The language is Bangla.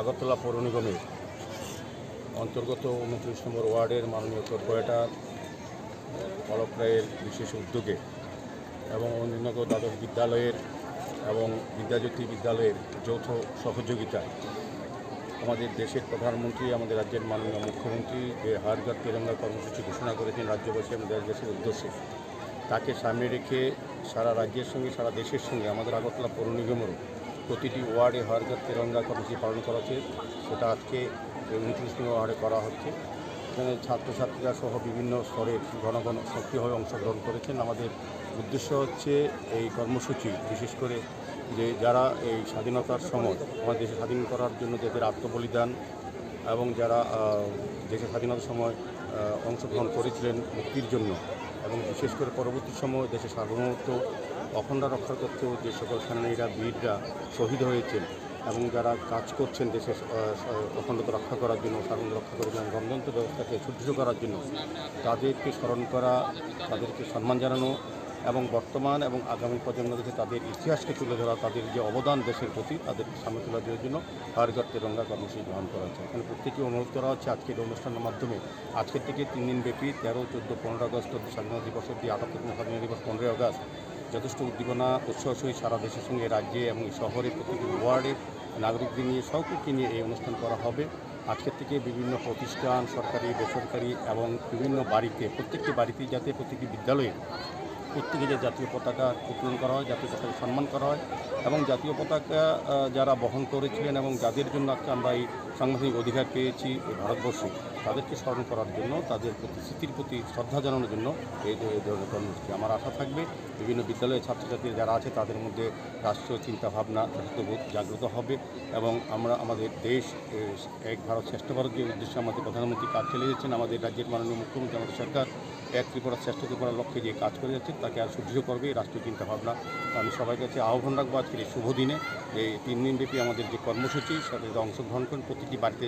আগরতলা পৌর নিগমের অন্তর্গত উনত্রিশ নম্বর ওয়ার্ডের মাননীয় কর্পোরেটর পলক রায়ের বিশেষ উদ্যোগে এবং অন্যনগর দ্বাদশ বিদ্যালয়ের এবং বিদ্যাজ্যোতি বিদ্যালয়ের যৌথ সহযোগিতায় আমাদের দেশের প্রধানমন্ত্রী, আমাদের রাজ্যের মাননীয় মুখ্যমন্ত্রী যে হারগার তিরঙ্গা কর্মসূচি ঘোষণা করেছেন রাজ্যবাসী এবং দেশবাসীর উদ্দেশ্যে, তাকে সামনে রেখে সারা রাজ্যের সঙ্গে, সারা দেশের সঙ্গে, আমাদের আগরতলা পৌর নিগমেরও প্রতিটি ওয়ার্ডে হারগার তেরঙ্গা কর্মসূচি পালন করা হচ্ছে। সেটা আজকে উনত্রিশ নম্বর ওয়ার্ডে করা হচ্ছে। এখানে ছাত্রছাত্রীরা সহ বিভিন্ন স্তরের ঘন সক্রিয়ভাবে অংশগ্রহণ করেছেন। আমাদের উদ্দেশ্য হচ্ছে এই কর্মসূচি, বিশেষ করে যে যারা এই স্বাধীনতার সময় আমাদের দেশে স্বাধীন করার জন্য যাদের আত্মবলিদান এবং যারা দেশের স্বাধীনতার সময় অংশগ্রহণ করেছিলেন মুক্তির জন্য এবং বিশেষ করে পরবর্তী সময় দেশের সার্বভৌমত্ব অখণ্ড রক্ষা করতেও যে সকল সেনানীরা, বীররা শহীদ হয়েছেন এবং যারা কাজ করছেন দেশের অখণ্ডতা রক্ষা করার জন্য সার্বভৌমত্ব রক্ষা করার জন্য, গণতন্ত্র ব্যবস্থাকে সুদৃঢ় করার জন্য তাদেরকে স্মরণ করা, তাদেরকে সম্মান জানানো এবং বর্তমান এবং আগামী প্রজন্মকে তাদের ইতিহাসকে তুলে ধরা, তাদের যে অবদান দেশের প্রতি, তাদের সামনে তুলে দেওয়ার জন্য হারগর তেরঙ্গা কর্মসূচি গ্রহণ করা হচ্ছে। এখানে প্রত্যেকে অনুরোধ করা হচ্ছে আজকের অনুষ্ঠানের মাধ্যমে। আজকের থেকে তিন দিন ব্যাপী তেরো, চোদ্দ, পনেরো আগস্ট স্বাধীনতা দিবস অব্দি আটাত্তর স্বাধীনতা দিবস পনেরোই আগস্ট। যথেষ্ট উদ্দীপনা, উৎসাহ সহিত সারা দেশের সঙ্গে রাজ্যে এবং শহরে প্রতিটি ওয়ার্ডে নাগরিকদের নিয়ে সকলকে নিয়ে এই অনুষ্ঠান করা হবে। আজকের থেকে বিভিন্ন প্রতিষ্ঠান, সরকারি, বেসরকারি এবং বিভিন্ন বাড়িতে, প্রত্যেকটি বাড়িতেই যাতে প্রতিটি বিদ্যালয়ে প্রত্যেকে যে জাতীয় পতাকা উত্তোলন করা হয়, জাতীয় পতাকা সম্মান করা হয় এবং জাতীয় পতাকা যারা বহন করেছিলেন এবং যাদের জন্য আজকে আমরা এই সাংবিধানিক অধিকার পেয়েছি ভারতবর্ষে, তাদেরকে স্মরণ করার জন্য, তাদের প্রতি, স্মৃতির প্রতি শ্রদ্ধা জানানোর জন্য এই ধরনের কর্মসূচি। আমার আশা থাকবে বিভিন্ন বিদ্যালয়ের ছাত্রছাত্রী যারা আছে, তাদের মধ্যে রাষ্ট্রীয় চিন্তাভাবনা রাষ্ট্রবোধ জাগ্রত হবে এবং আমরা, আমাদের দেশ এক ভারত শ্রেষ্ঠ ভারত যে উদ্দেশ্যে আমাদের প্রধানমন্ত্রী কাজ চালিয়ে যাচ্ছেন, আমাদের রাজ্যের মাননীয় মুখ্যমন্ত্রী, আমাদের সরকার এক ত্রিপুরা শ্রেষ্ঠ ত্রিপুরার লক্ষ্যে যে কাজ করে যাচ্ছেন, তাকে আর সুদৃঢ় করবে এই রাষ্ট্রীয় চিন্তাভাবনা। আমি সবাই কাছে আহ্বান রাখব আজকের এই শুভ দিনে এই তিন দিনব্যাপী আমাদের যে কর্মসূচি, সেটাতে অংশগ্রহণ করেন, প্রতিটি বাড়িতে